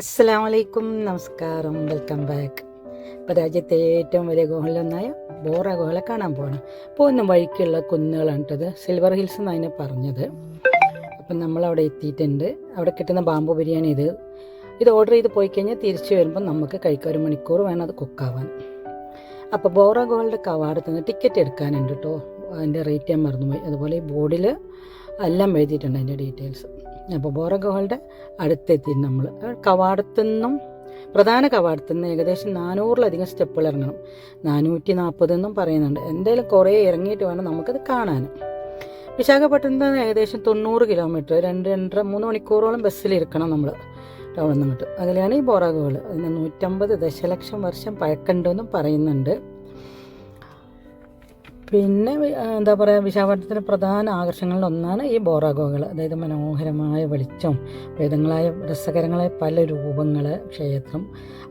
അസ്സാം വലൈക്കും നമസ്കാരം. Welcome back. ഇപ്പോൾ രാജ്യത്തെ ഏറ്റവും വലിയ ഗുഹകളിലൊന്നായ ബോറ ഗുഹല കാണാൻ പോകണം പോകുന്ന വഴിക്കുള്ള കുന്നുകളാണ് സിൽവർ ഹിൽസ് എന്ന് അതിനെ പറഞ്ഞത്. അപ്പം നമ്മൾ അവിടെ എത്തിയിട്ടുണ്ട്. അവിടെ കിട്ടുന്ന ബാമ്പു ബിരിയാണി ഇത്. ഇത് ഓർഡർ ചെയ്ത് പോയി കഴിഞ്ഞാൽ തിരിച്ചു വരുമ്പോൾ നമുക്ക് കഴിക്കാൻ ഒരു മണിക്കൂർ വേണം അത് കുക്കാവാൻ അപ്പോൾ ബോറ ഗുഹകളുടെ കവാടത്ത് നിന്ന് ടിക്കറ്റ് എടുക്കാനുണ്ട് കേട്ടോ അതിന്റെ റേറ്റ് ഞാൻ മറന്നുപോയി. അതുപോലെ ഈ ബോർഡിൽ എല്ലാം എഴുതിയിട്ടുണ്ട് അതിന്റെ ഡീറ്റെയിൽസ് അപ്പോൾ ബോറ ഗുഹകളുടെ അടുത്തെത്തി നമ്മൾ. കവാടത്തു നിന്നും പ്രധാന കവാടത്തു നിന്ന് ഏകദേശം നാനൂറിലധികം സ്റ്റെപ്പുകൾ ഇറങ്ങണം. നാനൂറ്റി നാൽപ്പത് എന്നും പറയുന്നുണ്ട്. എന്തായാലും കുറേ ഇറങ്ങിയിട്ട് വേണം നമുക്കത് കാണാൻ. വിശാഖപട്ടണത്തിൽ നിന്ന് ഏകദേശം തൊണ്ണൂറ് കിലോമീറ്റർ രണ്ട് രണ്ടര മൂന്ന് മണിക്കൂറോളം ബസ്സിലിരിക്കണം നമ്മൾ ടൗണിൽ നിന്നിട്ട്. അതിലാണ് ഈ ബോറ അതിന് നൂറ്റമ്പത് ദശലക്ഷം വർഷം പഴക്കണ്ടെന്നും പറയുന്നുണ്ട്. പിന്നെ എന്താ പറയുക വിശാഖപട്ടണത്തിലെ പ്രധാന ആകർഷണങ്ങളിൽ ഒന്നാണ് ഈ ബോറാഗോകൾ. അതായത് മനോഹരമായ വെളിച്ചം വേദങ്ങളായ രസകരങ്ങളായ പല രൂപങ്ങൾ ക്ഷേത്രം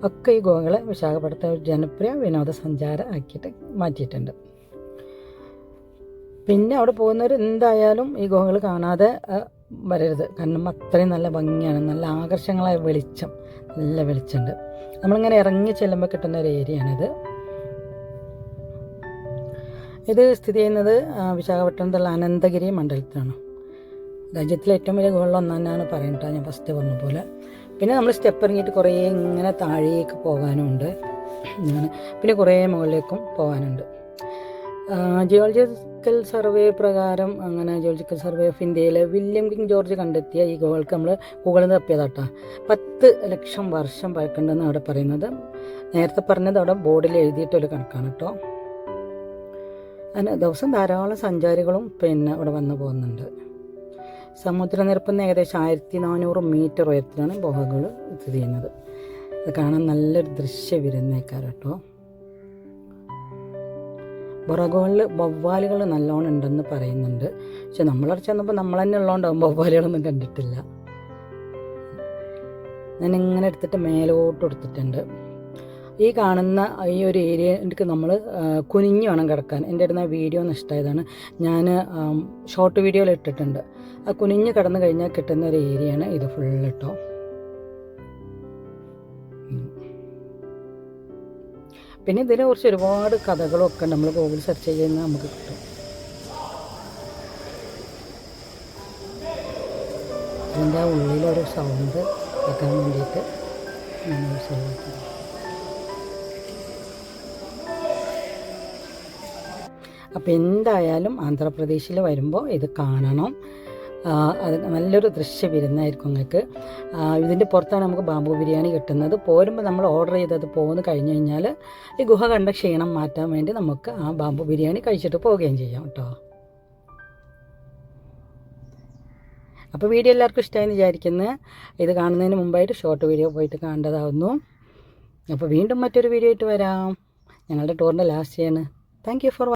ഒക്കെ ഈ ഗോകളെ വിശാഖപട്ടണത്തെ ഒരു ജനപ്രിയ വിനോദസഞ്ചാര ആക്കിയിട്ട് മാറ്റിയിട്ടുണ്ട്. പിന്നെ അവിടെ പോകുന്നവർ എന്തായാലും ഈ ഗുഹകൾ കാണാതെ വരരുത്. കാരണം അത്രയും നല്ല ഭംഗിയാണ് നല്ല ആകർഷങ്ങളായ വെളിച്ചം നല്ല വെളിച്ചമുണ്ട്. നമ്മളിങ്ങനെ ഇറങ്ങി ചെല്ലുമ്പോൾ കിട്ടുന്ന ഒരു ഏരിയയാണിത്. ഇത് സ്ഥിതി ചെയ്യുന്നത് വിശാഖപട്ടണത്തുള്ള അനന്തഗിരി മണ്ഡലത്തിലാണ്. രാജ്യത്തിലെ ഏറ്റവും വലിയ ഗുഹകളിൽ ഒന്നാണ് പറയുന്നത് ഞാൻ ഫസ്റ്റ് പറഞ്ഞ പോലെ. പിന്നെ നമ്മൾ സ്റ്റെപ്പ് ഇറങ്ങിയിട്ട് കുറേ ഇങ്ങനെ താഴേക്ക് അങ്ങനെ പിന്നെ കുറേ മുകളിലേക്കും പോകാനുണ്ട്. ജിയോളജിക്കൽ സർവേ പ്രകാരം അങ്ങനെ ജിയോളജിക്കൽ സർവേ ഓഫ് ഇന്ത്യയിലെ വില്യം കിങ് ജോർജ് കണ്ടെത്തിയ ഈ ഗുഹകൾക്ക് നമ്മൾ ഗൂഗിളിൽ നിന്ന് തപ്പിയതാട്ടാ പത്ത് ലക്ഷം വർഷം പഴക്കണ്ടെന്ന് അവിടെ പറയുന്നത്. നേരത്തെ പറഞ്ഞത് അവിടെ ബോർഡിൽ എഴുതിയിട്ടൊരു കണക്കാണ് കേട്ടോ. അതിന് ദിവസം ധാരാളം സഞ്ചാരികളും പിന്നെ ഇവിടെ വന്നു പോകുന്നുണ്ട്. സമുദ്രനിരപ്പിൽ നിന്ന് ഏകദേശം ആയിരത്തി നാനൂറ് മീറ്റർ ഉയരത്തിലാണ് ഗുഹകൾ സ്ഥിതി ചെയ്യുന്നത്. ഇത് കാണാൻ നല്ലൊരു ദൃശ്യ വിരുന്നേക്കാർ കേട്ടോ. ബൊറഗോളിൽ വവ്വാലുകൾ നല്ലോണം ഉണ്ടെന്ന് പറയുന്നുണ്ട്. പക്ഷെ നമ്മളവിടെ ചെന്നപ്പോൾ നമ്മൾ തന്നെ ഉള്ളതുകൊണ്ടാവും വവ്വാലുകളൊന്നും കണ്ടിട്ടില്ല. ഞാൻ ഇങ്ങനെ എടുത്തിട്ട് മേലോട്ട് എടുത്തിട്ടുണ്ട്. ഈ കാണുന്ന ഈ ഒരു ഏരിയക്ക് നമ്മൾ കുനിഞ്ഞു വേണം കിടക്കാൻ. എന്റെ അടുത്ത് വീഡിയോ ഒന്ന് ഇഷ്ടമായതാണ്. ഞാൻ ഷോർട്ട് വീഡിയോയിൽ ഇട്ടിട്ടുണ്ട്. ആ കുനിഞ്ഞു കിടന്നു കഴിഞ്ഞാൽ കിട്ടുന്ന ഒരു ഏരിയയാണ് ഇത് ഫുൾ കേട്ടോ പിന്നെ ഇതിനെ കുറിച്ച് ഒരുപാട് കഥകളൊക്കെ നമ്മൾ ഗൂഗിൾ സെർച്ച് ചെയ്യുന്ന നമുക്ക് കിട്ടും. ഇതിന്റെ ആ ഉള്ളിലൊരു സൗണ്ട് വെക്കാൻ വേണ്ടിയിട്ട് നമ്മൾ ശ്രമിക്കുന്നു അപ്പോൾ എന്തായാലും ആന്ധ്രാപ്രദേശിൽ വരുമ്പോൾ ഇത് കാണണം. അത് നല്ലൊരു ദൃശ്യ വിരുന്നായിരിക്കും നിങ്ങൾക്ക്. ഇതിന്റെ പുറത്താണ് നമുക്ക് ബാമ്പു ബിരിയാണി കിട്ടുന്നത്. പോരുമ്പോൾ നമ്മൾ ഓർഡർ ചെയ്തത് പോകുന്നു കഴിഞ്ഞ് കഴിഞ്ഞാൽ ഈ ഗുഹ കണ്ട ക്ഷീണം മാറ്റാൻ വേണ്ടി നമുക്ക് ആ ബാമ്പു ബിരിയാണി കഴിച്ചിട്ട് പോവുകയും ചെയ്യാം കേട്ടോ. അപ്പോൾ വീഡിയോ എല്ലാവർക്കും ഇഷ്ടമായി വിചാരിക്കുന്നത് ഇത് കാണുന്നതിന് മുമ്പായിട്ട് ഷോർട്ട് വീഡിയോ പോയിട്ട് കാണേണ്ടതാവുന്നു അപ്പോൾ വീണ്ടും മറ്റൊരു വീഡിയോ ആയിട്ട് വരാം. ഞങ്ങളുടെ ടൂറിന്റെ ലാസ്റ്റ് ചെയ്യാണ് താങ്ക് ഫോർ